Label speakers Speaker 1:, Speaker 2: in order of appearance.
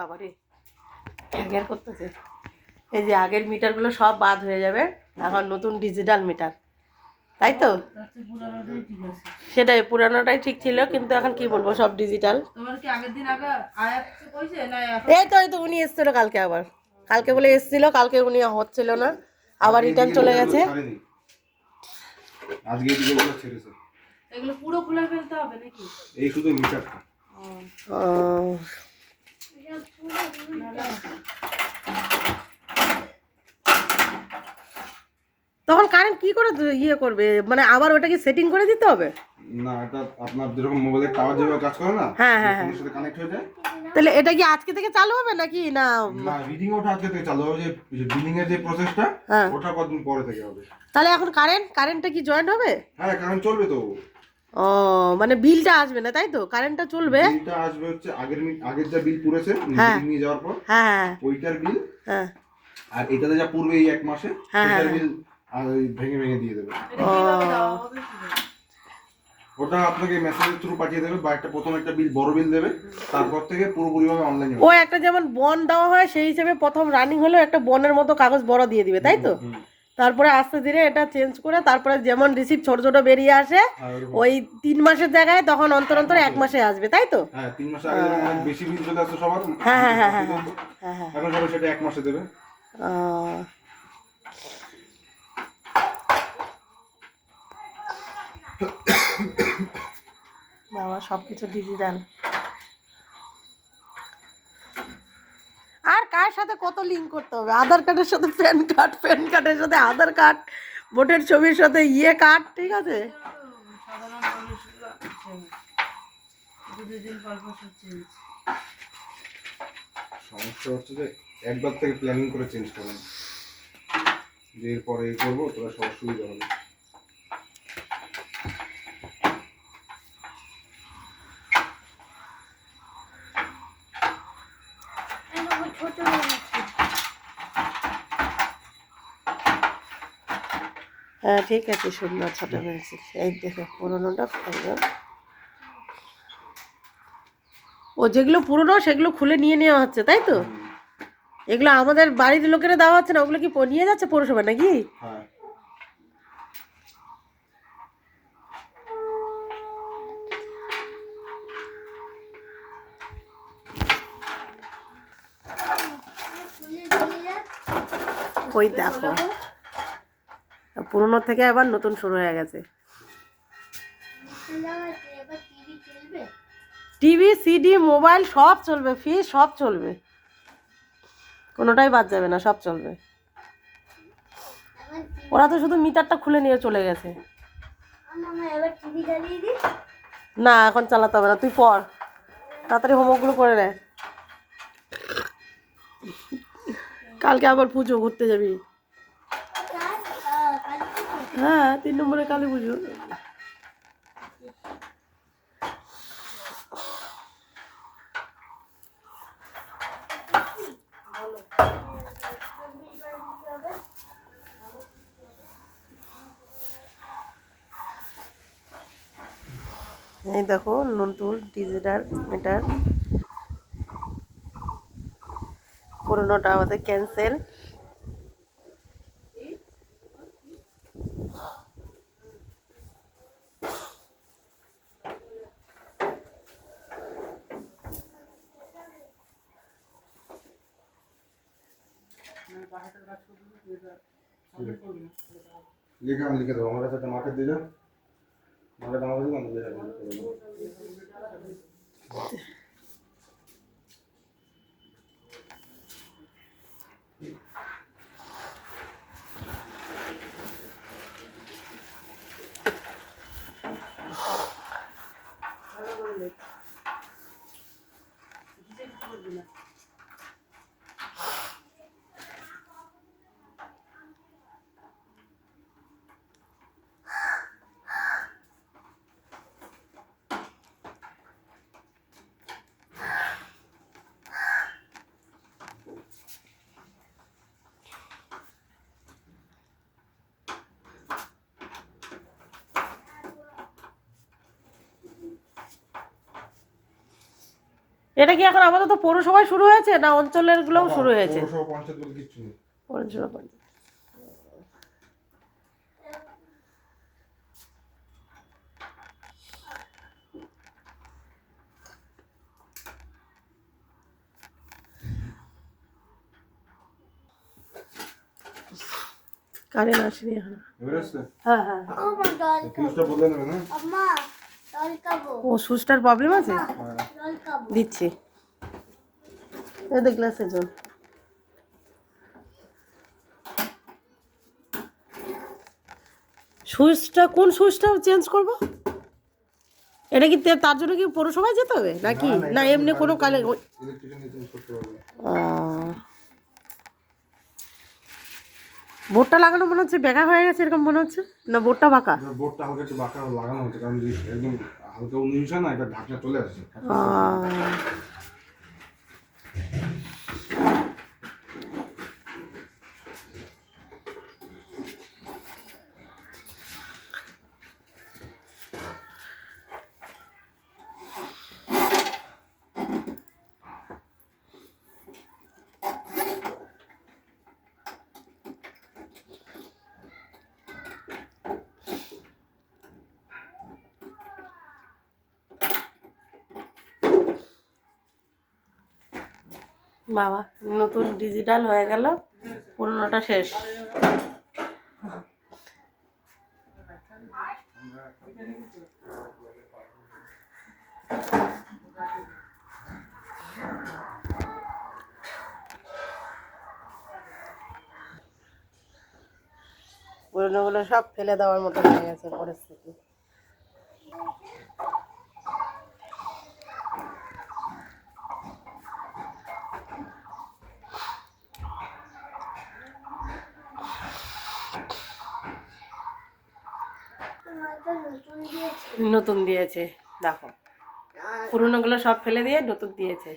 Speaker 1: বাবা রে ঘ্যার করতেছে? এই যে আগের মিটারগুলো সব বাদ হয়ে যাবে এখন নতুন ডিজিটাল মিটার তাই তো? সেটাই পুরানোটাই ঠিক ছিল কিন্তু এখন কি বলব সব ডিজিটাল
Speaker 2: তোমার কি আগের দিন আগে আয়াত কইছে না এখন?
Speaker 1: এই তো এই তো উনি এসেছিল কালকে আবার। কালকে বলে এসেছিল কালকে উনি হচ্ছিল না। আবার রিটার্ন চলে গেছে।
Speaker 3: আজকে
Speaker 2: এগুলো পুরো খুলে ফেলতে হবে নাকি?
Speaker 3: এই শুধু মিটারটা
Speaker 1: তখন কারেন্ট কি করে ইয়ে করবে? মানে আবার ওটাকে সেটিং করে দিতে হবে?
Speaker 3: না এটা আপনার যেরকম মোবাইলের টাওয়ার যেভাবে কাজ করে না
Speaker 1: হ্যাঁ, হ্যাঁ,
Speaker 3: ফোনের সাথে কানেক্ট হয়ে যায়।
Speaker 1: তাহলে এটা কি আজকে থেকে চালু হবে নাকি না?
Speaker 3: না রিডিং ওটা আজকে থেকে চালু হবে যে বিলিং এর যে প্রসেসটা
Speaker 1: হ্যাঁ।
Speaker 3: ওটা কতদিন পরে থেকে হবে?
Speaker 1: তাহলে এখন কারেন্ট কারেন্টটা কি জয়েন্ট হবে?
Speaker 3: হ্যাঁ কারণ চলবে তো।
Speaker 1: ও মানে বিলটা আসবে না তাই তো? কারেন্টটা চলবে?
Speaker 3: বিলটা আসবে হচ্ছে আগের আগের যা বিল পুরেছে
Speaker 1: হ্যাঁ।
Speaker 3: নিয়ে যাওয়ার পর
Speaker 1: হ্যাঁ হ্যাঁ।
Speaker 3: ওইটার বিল
Speaker 1: হ্যাঁ।
Speaker 3: আর এটাতে যা পূর্বে এই এক মাসে
Speaker 1: হ্যাঁ,
Speaker 3: ওইটার। বিল ভেঙে ভেঙে দিয়ে দেবে। ওটা আপনাকে মেসেজের থ্রু পাঠিয়ে দেবে বা একটা প্রথম একটা বিল বড় বিল দেবে তারপর থেকে পুরোপুরিভাবে অনলাইনে
Speaker 1: ও একটা যেমন বন দেওয়া হয় সেই হিসেবে প্রথম রানিং হলো একটা বনের মতো কাগজ বড় দিয়ে দিবে তাই তো? তারপরে আস্তে ধীরে এটা চেঞ্জ করে তারপরে যেমন রিসিভ ছোট ছোট বেরিয়ে আসে ওই তিন মাসের জায়গায় তখন অন্তর অন্তর এক মাসে আসবে তাই তো?
Speaker 3: হ্যাঁ তিন মাস আগে বেশি বিল চলে আসতো সবার।
Speaker 1: হ্যাঁ, হ্যাঁ, হ্যাঁ, হ্যাঁ, হ্যাঁ হ্যাঁ।
Speaker 3: এখন সবাই সেটা এক মাসে দেবে।
Speaker 1: বাবা সব কিছু ডিজিটাল আর কার সাথে কত লিঙ্ক করতে হবে? আধার কার্ডের সাথে প্যান কার্ড প্যান কার্ডের সাথে আধার কার্ড ভোটের ছবির সাথে ইয়ে কার্ড ঠিক আছে?
Speaker 2: সব
Speaker 3: সমস্যা হচ্ছে যে একবার থেকে প্ল্যানিং করে চেঞ্জ করেন যে এরপরে করব, তোরা সবার সুবিধা হবে।
Speaker 1: হ্যাঁ ঠিক আছে সুন্দর ছোট হয়েছে। এই দেখো পুরোনোটা সুন্দর। ও যেগুলো পুরনো সেগুলো খুলে নিয়ে নেওয়া হচ্ছে তাই তো? এগুলো আমাদের বাড়ির লোকেরা দেওয়া হচ্ছে না ওগুলো কি প- নিয়ে যাচ্ছে পৌরসভা নাকি?
Speaker 3: হ্যাঁ।
Speaker 1: ওই দেখো? পুরনো থেকে আবার নতুন শুরু হয়ে গেছে। টিভি, সিডি, মোবাইল সব চলবে ফ্রিজ সব চলবে। কোনোটাই বাদ যাবে না, সব চলবে। ওরা তো শুধু মিটারটা খুলে নিয়ে চলে গেছে। না, এখন চালাতে হবে না, তুই পড়। তাড়াতাড়ি হোমওয়ার্কগুলো করে নে। কালকে আবার পুজো, ঘুরতে যাবি? হ্যাঁ তিন নম্বরে কালী পুজো। এই দেখো, নতুন ডিজিটাল মিটার পুরোনোটা আমাদের ক্যান্সেল
Speaker 3: লিখে আমি লিখে দেবো। আমার কাছে একটা দিয়ে যাও। মার্কেট আমি লিখে দেবো 他们。
Speaker 1: এটা কি এখন আপাতত পৌরসভায় শুরু হয়েছে না অঞ্চলের গুলোও শুরু হয়েছে?
Speaker 3: পৌরসভা পঞ্চায়েত।
Speaker 1: কারেন্ট আসেনি এখন। হ্যাঁ হ্যাঁ।
Speaker 4: ও
Speaker 1: সুচটার প্রবলেম আছে? দিচ্ছি। এই দেখ গ্লাসে জল। সুইচটা কোন সুইচটা চেঞ্জ করব? এটা কি তে- তার জন্য কি পৌরসভায় যেতে হবে? নাকি? না এমনি কোনো কালে বোর্ডটা লাগানো মনে হচ্ছে বেকা হয়ে গেছে এরকম মনে হচ্ছে? না বোর্ডটা বাঁকা?
Speaker 3: বোর্ডটা হালকা একটু বাঁকা লাগানো হচ্ছে কারণ একদম হালকা উনিশ হয় না এটা ঢাকনা চলে আসছে
Speaker 1: আহ, বাবা, নতুন ডিজিটাল হয়ে গেল পুরোনোটা শেষ। পুরোনোগুলো সব ফেলে দেওয়ার মতো হয়ে গেছে পরিস্থিতি।
Speaker 4: নতুন দিয়েছে।
Speaker 1: দেখো। পুরোনো দেখো পুরোনোগুলো সব ফেলে দিয়ে নতুন দিয়েছে।